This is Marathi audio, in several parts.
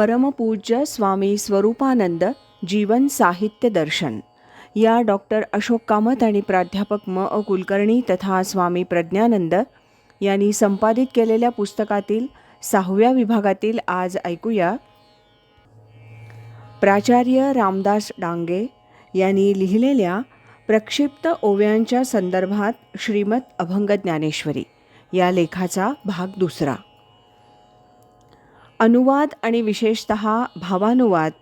परमपूज्य स्वामी स्वरूपानंद जीवन साहित्य दर्शन. या डॉक्टर अशोक कामत आणि प्राध्यापक म. अ. कुलकर्णी तथा स्वामी प्रज्ञानंद यांनी संपादित केलेल्या पुस्तकातील सहाव्या विभागातील आज ऐकूया. प्राचार्य रामदास डांगे यांनी लिहिलेल्या प्रक्षिप्त ओव्यांच्या संदर्भात श्रीमत अभंग ज्ञानेश्वरी या लेखाचा भाग दुसरा. अनुवाद आणि विशेषत भावानुवाद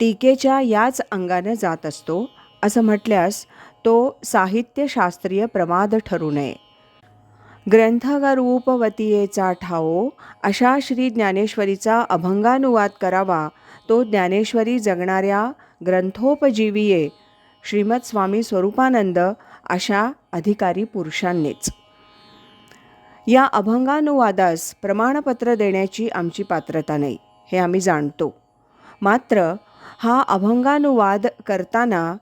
टीकेच्या याच अंगानं जात असतो असं म्हटल्यास तो साहित्यशास्त्रीय प्रमाद ठरू नये. ग्रंथगरूपवतीयेचा ठाओ अशा श्री ज्ञानेश्वरीचा अभंगानुवाद करावा तो ज्ञानेश्वरी जगणाऱ्या ग्रंथोपजीवीये श्रीमद स्वामी स्वरूपानंद अशा अधिकारी पुरुषांनीच. या अभंगानुवादास प्रमाणपत्र देण्याची आमची पात्रता नाही हे आम्ही जाणतो. मात्र हा अभंगानुवाद करताना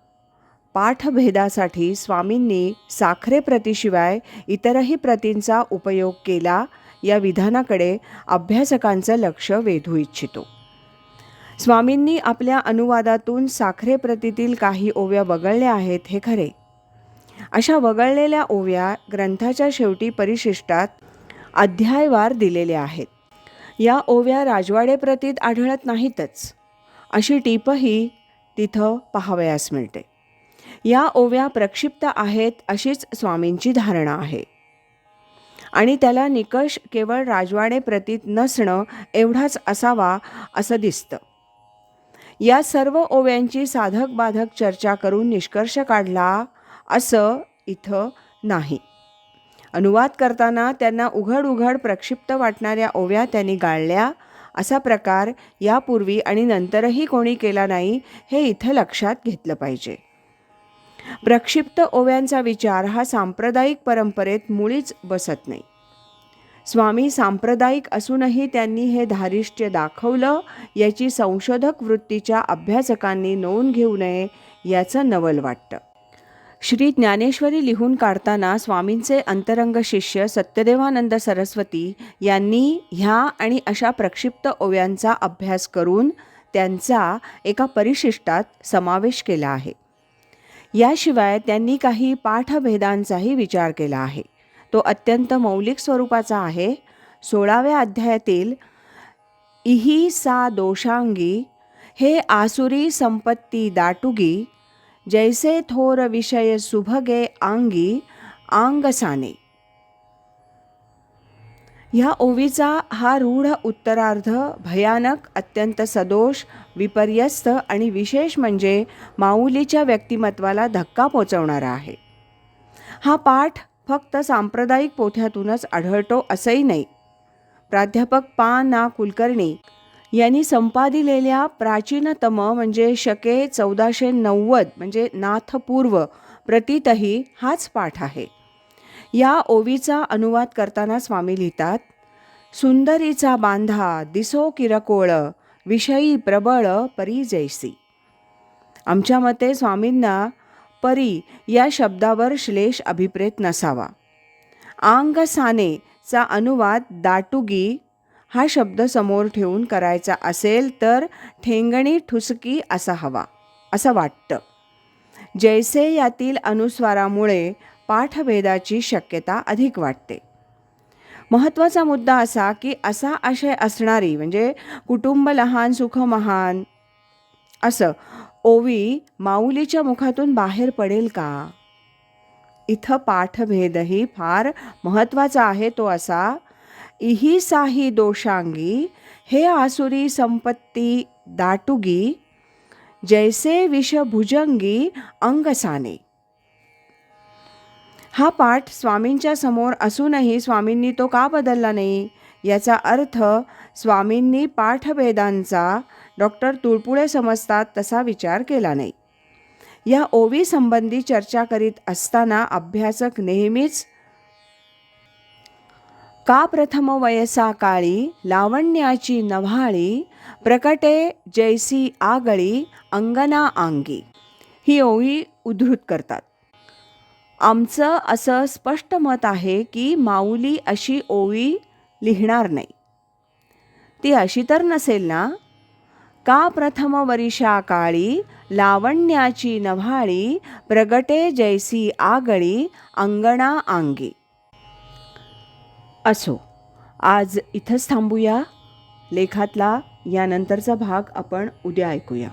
पाठभेदासाठी स्वामींनी साखरे प्रतीशिवाय इतरही प्रतींचा उपयोग केला या विधानाकडे अभ्यासकांचं लक्ष वेधू इच्छितो. स्वामींनी आपल्या अनुवादातून साखरे प्रतीतील काही ओव्या वगळल्या आहेत हे खरे. अशा वगळलेल्या ओव्या ग्रंथाच्या शेवटी परिशिष्टात अध्यायवार दिलेल्या आहेत. या ओव्या राजवाडे प्रतीत आढळत नाहीतच. अशी टीपही तिथं पाहावयास मिळते. या ओव्या प्रक्षिप्त आहेत अशीच स्वामींची धारणा आहे. आणि त्याला निकष केवळ राजवाडे प्रतीत नसणं एवढाच असावा असं दिसतं. या सर्व ओव्यांची साधक बाधक चर्चा करून निष्कर्ष काढला असं इथं नाही. अनुवाद करताना त्यांना उघड उघड प्रक्षिप्त वाटणाऱ्या ओव्या त्यांनी गाळल्या. असा प्रकार यापूर्वी आणि नंतरही कोणी केला नाही हे इथं लक्षात घेतलं पाहिजे. प्रक्षिप्त ओव्यांचा विचार हा सांप्रदायिक परंपरेत मुळीच बसत नाही. स्वामी सांप्रदायिक असूनही त्यांनी हे धारिष्ट्य दाखवलं याची संशोधक वृत्तीच्या अभ्यासकांनी नोंद घेऊ नये याचं नवल वाटतं. श्री ज्ञानेश्वरी लिहून काढताना स्वामींचे अंतरंग शिष्य सत्यदेवानंद सरस्वती यांनी ह्या आणि अशा प्रक्षिप्त ओव्यांचा अभ्यास करून त्यांचा एका परिशिष्टात समावेश केला आहे. याशिवाय त्यांनी काही पाठभेदांचाही विचार केला आहे. तो अत्यंत मौलिक स्वरूपाचा आहे. सोळाव्या अध्यायातील इही सा दोषांगी हे आसुरी संपत्ती दाटुगी जैसे थोर विषय सुभगे आंगी आंगसाने। ह्या ओवीचा हा रूढ उत्तरार्ध भयानक अत्यंत सदोष विपर्यस्त आणि विशेष म्हणजे माऊलीच्या व्यक्तिमत्वाला धक्का पोचवणारा आहे. हा पाठ फक्त सांप्रदायिक पोथ्यातूनच आढळतो असंही नाही. प्राध्यापक पा. ना. कुलकर्णी यांनी संपादिलेल्या प्राचीनतम म्हणजे शके चौदाशे नव्वद म्हणजे नाथपूर्व प्रतीतही हाच पाठ आहे. या ओवीचा अनुवाद करताना स्वामी लिहितात सुंदरीचा बांधा दिसो किरकोळ विषयी प्रबळ परी जैसी. आमच्या मते स्वामींना परी या शब्दावर श्लेष अभिप्रेत नसावा. आंग सानेचा अनुवाद दाटुगी हा शब्द समोर ठेवून करायचा असेल तर ठेंगणी ठुसकी असा हवा असं वाटतं. जैसे यातील अनुस्वारामुळे पाठभेदाची शक्यता अधिक वाटते. महत्त्वाचा मुद्दा असा की असा आशय असणारी म्हणजे कुटुंब लहान सुख महान असं ओवी माऊलीच्या मुखातून बाहेर पडेल का? इथं पाठभेदही फार महत्त्वाचा आहे तो असा इही साही दोषांगी हे आसुरी संपत्ती दाटुगी जैसे विषभुजंगी अंगसाने. हा पाठ स्वामींच्या समोर असूनही स्वामींनी तो का बदलला नाही? याचा अर्थ स्वामींनी पाठभेदांचा डॉक्टर तुळपुळे समजतात तसा विचार केला नाही. या ओवी संबंधी चर्चा करीत असताना अभ्यासक नेहमीच का प्रथम वयसा काळी लावण्याची नव्हाळी प्रकटे जैसी आगळी अंगना आंगी ही ओळी उद्धृत करतात. आमचं असं स्पष्ट मत आहे की माऊली अशी ओळी लिहिणार नाही. ती अशी तर नसेल ना? का प्रथम वरिषा काळी लावण्याची नव्हाळी प्रगटे जैसी आगळी अंगणा अंगी असो. आज इथंच थांबूया. लेखातला यानंतरचा भाग आपण उद्या ऐकूया.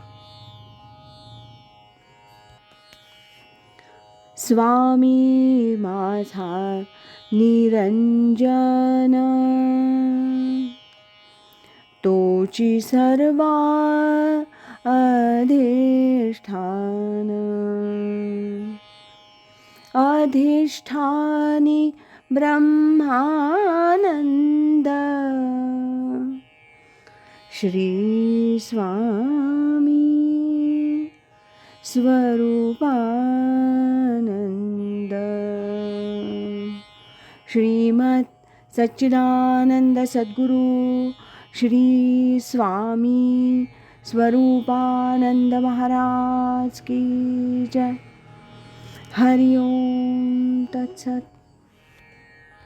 स्वामी माझा निरंजन. तोची सर्वा अधिष्ठान. अधिष्ठानी ब्रह्मानंद। श्री स्वामी स्वरूपानंद श्रीमत् सच्चिदानंद सद्गुरु श्री स्वामी स्वरूपानंद महाराज की जय। हरि ओम तत्सत।